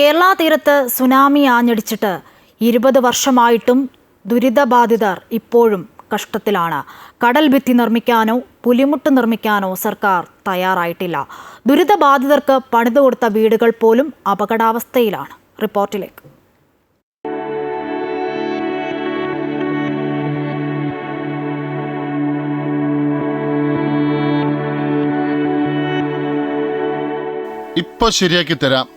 കേരള തീരത്ത് സുനാമി ആഞ്ഞടിച്ചിട്ട് ഇരുപത് വർഷമായിട്ടും ദുരിതബാധിതർ ഇപ്പോഴും കഷ്ടത്തിലാണ്. കടൽ ഭിത്തി നിർമ്മിക്കാനോ പുലിമുട്ട് നിർമ്മിക്കാനോ സർക്കാർ തയ്യാറായിട്ടില്ല. ദുരിതബാധിതർക്ക് പണിതു കൊടുത്ത വീടുകൾ പോലും അപകടാവസ്ഥയിലാണ്. റിപ്പോർട്ടിലേക്ക്. ഇപ്പൊ ശരിയാക്കി തരാം.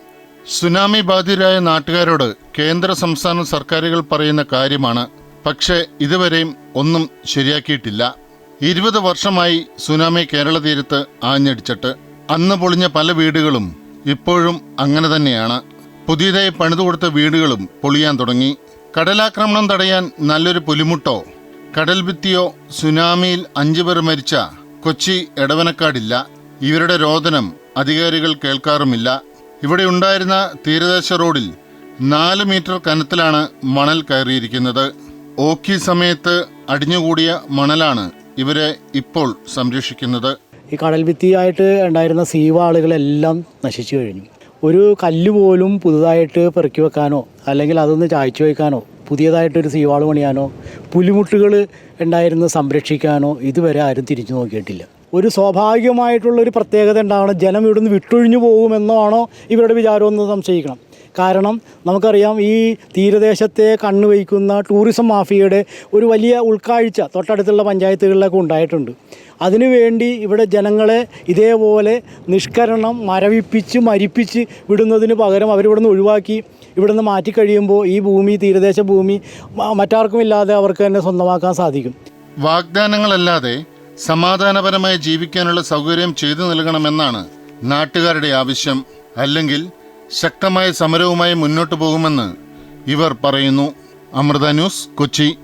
സുനാമി ബാധിതരായ നാട്ടുകാരോട് കേന്ദ്ര സംസ്ഥാന സർക്കാരുകൾ പറയുന്ന കാര്യമാണ്. പക്ഷേ ഇതുവരെയും ഒന്നും ശരിയാക്കിയിട്ടില്ല. ഇരുപത് വർഷമായി സുനാമി കേരള തീരത്ത് ആഞ്ഞടിച്ചിട്ട് അന്ന് പൊളിഞ്ഞ പല വീടുകളും ഇപ്പോഴും അങ്ങനെ തന്നെയാണ്. പുതിയതായി പണിതു കൊടുത്ത വീടുകളും പൊളിയാൻ തുടങ്ങി. കടലാക്രമണം തടയാൻ നല്ലൊരു പുലിമുട്ടോ കടൽഭിത്തിയോ സുനാമിയിൽ അഞ്ചു പേർ മരിച്ച കൊച്ചി എടവനക്കാടില്ല. ഇവരുടെ രോദനം അധികാരികൾ കേൾക്കാറുമില്ല. ഇവിടെ ഉണ്ടായിരുന്ന തീരദേശ റോഡിൽ നാല് മീറ്റർ കനത്തിലാണ് മണൽ കയറിയിരിക്കുന്നത്. ഓക്കി സമയത്ത് അടിഞ്ഞുകൂടിയ മണലാണ് ഇവരെ ഇപ്പോൾ സംരക്ഷിക്കുന്നത്. ഈ കടൽ ഭിത്തിയായിട്ട് ഉണ്ടായിരുന്ന സീവാളുകളെല്ലാം നശിച്ചു കഴിഞ്ഞു. ഒരു കല്ല് പോലും പുതുതായിട്ട് പെറുക്കി വെക്കാനോ അല്ലെങ്കിൽ അതൊന്ന് ചായച്ചു വയ്ക്കാനോ പുതിയതായിട്ടൊരു സീവാൾ പണിയാനോ പുലിമുട്ടുകൾ ഉണ്ടായിരുന്ന സംരക്ഷിക്കാനോ ഇതുവരെ ആരും തിരിച്ചു നോക്കിയിട്ടില്ല. ഒരു സ്വാഭാവികമായിട്ടുള്ളൊരു പ്രത്യേകത ഉണ്ടാവണം ജനം ഇവിടുന്ന് വിട്ടൊഴിഞ്ഞു പോകുമെന്നാണോ ഇവരുടെ വിചാരമെന്ന് സംശയിക്കണം. കാരണം നമുക്കറിയാം ഈ തീരദേശത്തെ കണ്ണുവയ്ക്കുന്ന ടൂറിസം മാഫിയയുടെ ഒരു വലിയ ഉൾക്കാഴ്ച തൊട്ടടുത്തുള്ള പഞ്ചായത്തുകളിലൊക്കെ ഉണ്ടായിട്ടുണ്ട്. അതിനുവേണ്ടി ഇവിടെ ജനങ്ങളെ ഇതേപോലെ നിഷ്കരണം മരവിപ്പിച്ച് മരിപ്പിച്ച് വിടുന്നതിന് പകരം അവരിവിടുന്ന് ഒഴിവാക്കി ഇവിടുന്ന് മാറ്റിക്കഴിയുമ്പോൾ ഈ ഭൂമി തീരദേശ ഭൂമി മറ്റാർക്കുമില്ലാതെ അവർക്ക് തന്നെ സ്വന്തമാക്കാൻ സാധിക്കും. വാഗ്ദാനങ്ങളല്ലാതെ സമാധാനപരമായി ജീവിക്കാനുള്ള സൗകര്യം ചെയ്തു നൽകണമെന്നാണ് നാട്ടുകാരുടെ ആവശ്യം. അല്ലെങ്കിൽ ശക്തമായ സമരവുമായി മുന്നോട്ടു പോകുമെന്ന് ഇവർ പറയുന്നു. അമൃത ന്യൂസ് കൊച്ചി.